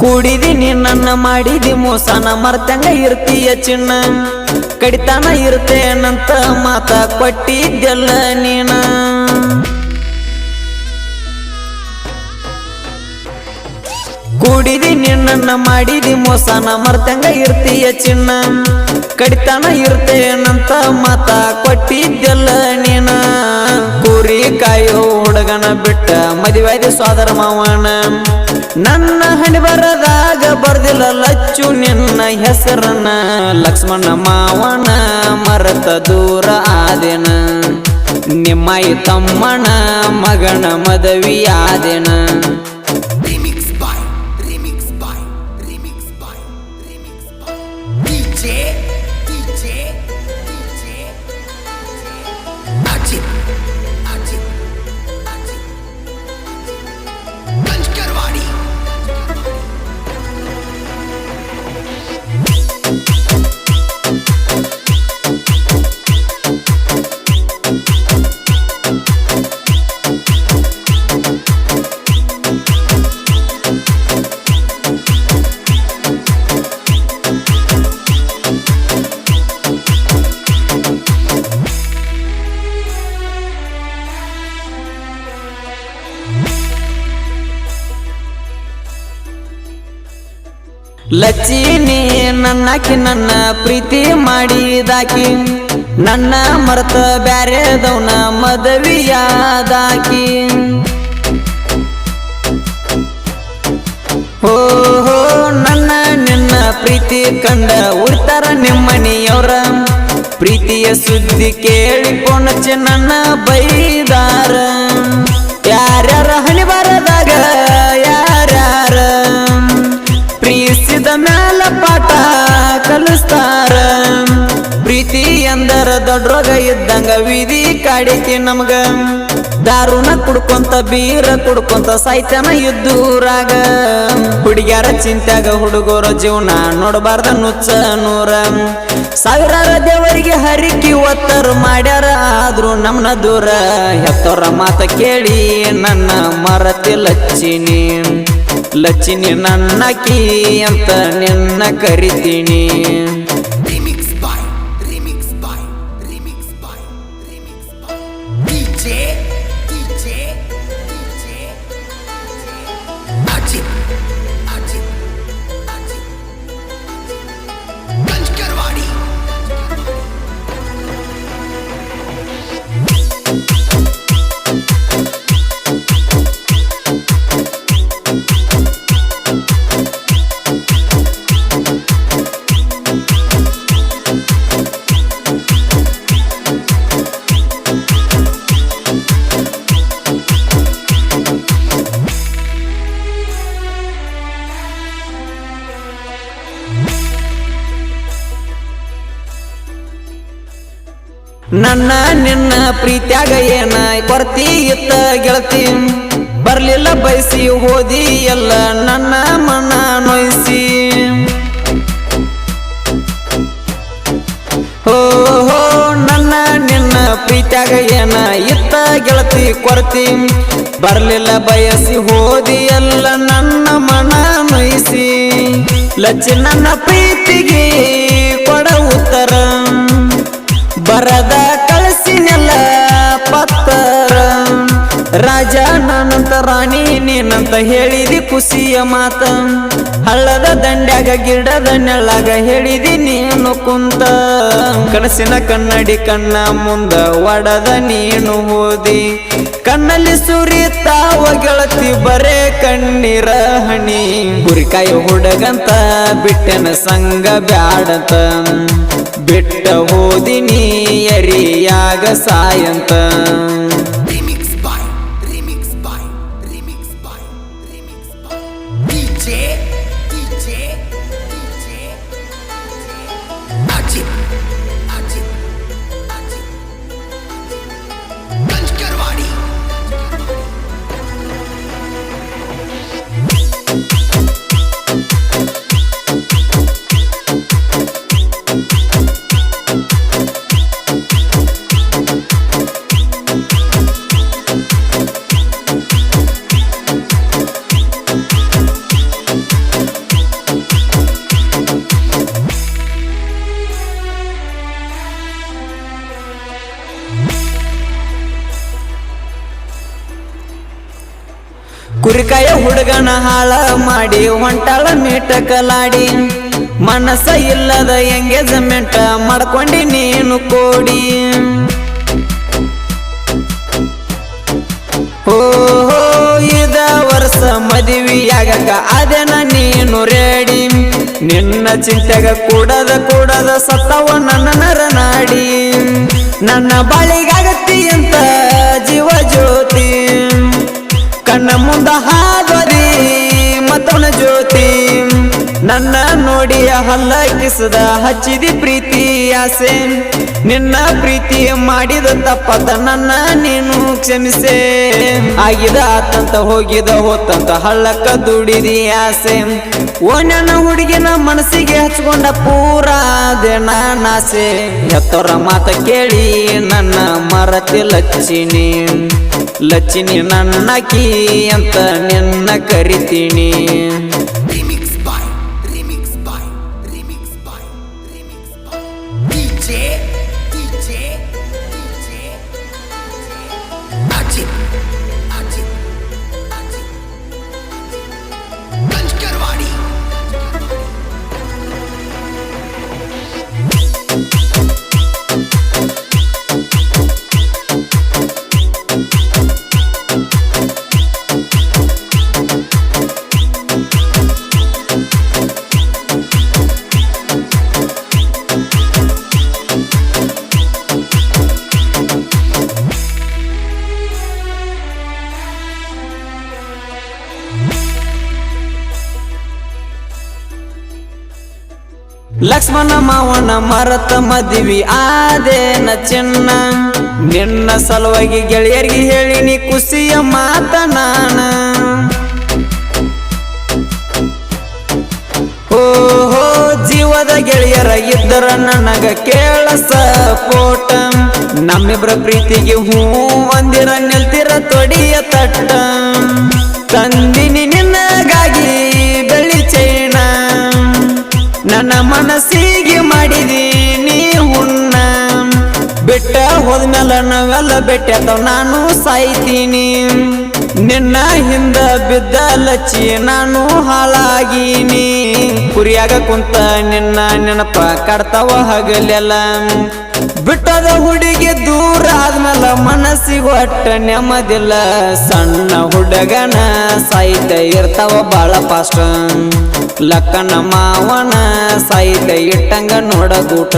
ಕೂಡಿದೀನಿ ನನ್ನ ಮಾಡಿದಿ ಮೋಸನ ಮರ್ತಂಗ ಇರ್ತೀಯ ಚಿನ್ನ. ಕಡಿತಾನ ಇರ್ತೇನಂತ ಮಾತ ಕೊಟ್ಟಿದ್ದೆಲ್ಲ ನೀನ. ಕೂಡಿದೀನಿ ನಿನ್ನ ಮಾಡಿದಿ ಮೋಸನ ಮರ್ತಂಗ ಇರ್ತೀಯ ಚಿನ್ನ. ಕಡಿತಾನ ಇರ್ತೇನಂತ ಮಾತ ಕೊಟ್ಟಿದ್ದೆಲ್ಲ ನೀನ. ಕುರಿ ಕಾಯೋ ಹುಡುಗನ ಬಿಟ್ಟ ಮದುವೆದಿ ಸೋದರ ಮಾವನ. ನನ್ನ ಹಣಿ ಬರದಾಗ ಬರ್ದಿಲ್ಲ ಲಚ್ಚು ನಿನ್ನ ಹೆಸರನ್ನ. ಲಕ್ಷ್ಮಣ ಮಾವನ ಮರತ ದೂರ ಆದೇನ. ನಿಮ್ಮೈ ತಮ್ಮಣ ಮಗನ ಮದವಿಯಾದೆನ. ಲಚ್ಚಿನಿ, ನನ್ನಕಿ ನನ್ನ ಪ್ರೀತಿ ಮಾಡಿದಾಕಿ. ನನ್ನ ಮರ್ತ ಬ್ಯಾರೆದವನ ಮದವಿಯಾದಾಕಿ. ಓಹೋ, ನನ್ನ ನಿನ್ನ ಪ್ರೀತಿ ಕಂಡ ಉರ್ತಾರ ನಿಮ್ಮನಿಯವರ. ಪ್ರೀತಿಯ ಸುದ್ದಿ ಕೇಳಿ ಪೊಣಚೆ ನನ್ನ ಬೈದಾರ. ಯಾರ್ಯಾರ ಹಣಿ ಬರದಾಗ ಎಂದರ ದೊಡ್ಡರೋಗ ಇದ್ದಂಗ ವಿಧಿ ಕಾಡಿತಿ ನಮ್ಗ. ದಾರುನ ಕುಡ್ಕೊಂತ ಬೀರ ಕುಡ್ಕೊಂತ ಸಾಯ್ತನ ಇದ್ದೂರಾಗ. ಹುಡುಗ್ಯಾರ ಚಿಂತ್ಯಾಗ ಹುಡುಗರ ಜೀವನ ನೋಡಬಾರ್ದ ನುಚ್ಚ ನೂರ. ಸಾವಿರಾರ ದೇವರಿಗೆ ಹರಿಕಿ ಒತ್ತರು ಮಾಡ್ಯಾರ, ಆದ್ರೂ ನಮ್ನ ದೂರ. ಹೆತ್ತವರ ಮಾತ ಕೇಳಿ ನನ್ನ ಮರತಿ ಲಚ್ಚಿನಿ. ಲಚ್ಚಿನಿ ನನ್ನಕಿ ಅಂತ ನಿನ್ನ ಕರಿತೀನಿ. DJ DJ ನನ್ನ ನಿನ್ನ ಪ್ರೀತ್ಯಾಗ ಏನ ಕೊರತಿ ಇತ್ತ ಗೆಳತಿ? ಬರ್ಲಿಲ್ಲ ಬಯಸಿ ಓದಿ ಎಲ್ಲ ನನ್ನ ಮನ ನೋಯಿಸಿ. ಹೋ ನನ್ನ ನಿನ್ನ ಪ್ರೀತ್ಯಾಗ ಏನ ಇತ್ತ ಗೆಳತಿ ಕೊರತಿ? ಬರ್ಲಿಲ್ಲ ಬಯಸಿ ಓದಿ ಎಲ್ಲ ನನ್ನ ಮನ ನೋಯಿಸಿ. ಲಚ್ಚಿ ನನ್ನ ಪ್ರೀತಿಗೆ ಕೊಡ ಉತ್ತರ. ಬರದ ಕಳಿಸಿನಲ್ಲ ಪತ್ತರ ರಾಜ ನಾನಂತ ರಾಣಿ, ನೀನಂತ ಹೇಳಿದಿ ಖುಷಿಯ ಮಾತ. ಹಳ್ಳದ ದಂಡ್ಯಾಗ, ಗಿಡದ ನೆಳ್ಳಾಗ ಹೇಳಿದಿ ನೀನು ಕುಂತ. ಕನಸಿನ ಕನ್ನಡಿ ಕಣ್ಣ ಮುಂದ ಒಡದ ನೀನು ಓದಿ. ಕಣ್ಣಲ್ಲಿ ಸುರಿತಾವ ಗೆಳತಿ, ಬರೇ ಕಣ್ಣೀರ ಹಣಿ. ಗುರಿಕಾಯಿ ಹುಡುಗಂತ, ಬಿಟ್ಟೆನ ಸಂಗ ಬ್ಯಾಡಂತ. ಬಿಟ್ಟ ಓದಿನಿ ಎರಿಯಾಗ ಸಾಯಂತ. ಕುರಿಕಾಯ ಹುಡುಗನ ಹಾಳ ಮಾಡಿ ಹೊಂಟಾಳ ಮೀಟ ಕಲಾಡಿ ಮನಸ್ಸ ಇಲ್ಲದ ಎಂಗೇಜ್ಮೆಂಟ್ ಮಾಡ್ಕೊಂಡಿ ನೀನು ಕೋಡಿ. ಓಹೋ, ಇದ ವರ್ಷ ಮದುವೆಯಾಗಕ ಅದೇನ ನೀನು ರೆಡಿ. ನಿನ್ನ ಚಿಂತೆಗ ಕೂಡದ ಕೂಡದ ಸತ್ತವ ನನ್ನ ನರನಾಡಿ ನನ್ನ ಬಾಳಿಗಾಗತ್ತಿ ಅಂತ ಜೀವ ಜ್ಯೋತಿ. ಕಣ್ಣ ಮುಂದ ಹಾದರಿ ಮತ್ತವನ ಜ್ಯೋತಿ. ನನ್ನ ನೋಡಿಯ ಹಲ್ಲ ಕಿಸದ ಹಚ್ಚಿದಿ ಪ್ರೀತಿ ಆಸೆ. ನಿನ್ನ ಪ್ರೀತಿ ಮಾಡಿದ ತಪ್ಪದ ನನ್ನ ನೀನು ಕ್ಷಮಿಸೆ. ಆಗಿದ ಆತಂತ ಹೋಗಿದ ಹೋತಂತ ಹಳ್ಳಕ್ಕ ದುಡಿದಿ ಆಸೆ. ಓ ನನ್ನ ಹುಡುಗಿನ ಮನಸ್ಸಿಗೆ ಹಚ್ಕೊಂಡ ಪೂರ ನಾಸೆ. ಎತ್ತೋರ ಮಾತ ಕೇಳಿ ನನ್ನ ಮರತಿ ಲಚ್ಚಿನಿ. ಲಚ್ಚಿನಿ ನನ್ನಕಿ ಅಂತ ನಿನ್ನ ಕರಿತೀನಿ. ಲಕ್ಷ್ಮಣ ಮಾವನ ಮರತ ಮದ್ವಿ ಆದೇನ ಚಿನ್ನ ನಿನ್ನ ಸಲುವಾಗಿ ಗೆಳೆಯರಿಗೆ ಹೇಳಿನಿ ಖುಷಿಯ ಮಾತ ನಾನ. ಓ ಹೋ ಜೀವದ ಗೆಳೆಯರ ಇದ್ದರ ನನಗ ಕೇಳ ಸಪೋಟ. ನಮ್ಮಿಬ್ರ ಪ್ರೀತಿಗೆ ಹೂ ಅಂದಿರ ನಿಲ್ತಿರ ತೊಡಿಯ ತಟ್ಟ. ತಂದಿನಿ ಮನಸ್ಸಿಗೆ ಮಾಡಿದಿ ನೀ ಹುಣ್ಣ. ಬಿಟ್ಟ ಹೋದ್ಮೇಲೆ ನಾವೆಲ್ಲ ಬೆಟ್ಟ ನಾನು ಸಾಯ್ತೀನಿ. ನಿನ್ನ ಹಿಂದ ಬಿದ್ದ ಲಚ್ಚಿ ನಾನು ಹಾಳಾಗೀನಿ. ಕುರಿಯಾಗ ಕುಂತ ನಿನ್ನ ನೆನಪ ಕಡ್ತಾವ ಹಗಲೆಲ್ಲ. ಬಿಟ್ಟದ ಹುಡುಗಿ ದೂರ ಆದ್ಮೇಲೆ ಮನಸ್ಸಿಗೆ ಒಟ್ಟ ನೆಮ್ಮದಿಲ್ಲ. ಸಣ್ಣ ಹುಡುಗನ ಸೈತ ಇರ್ತಾವ ಬಾಳ ಪಾಸ್ಟ್ ಲಕ್ಕನ ಮಾವನ ಸೈತ ಇಟ್ಟಂಗ ನೋಡಗೂಟ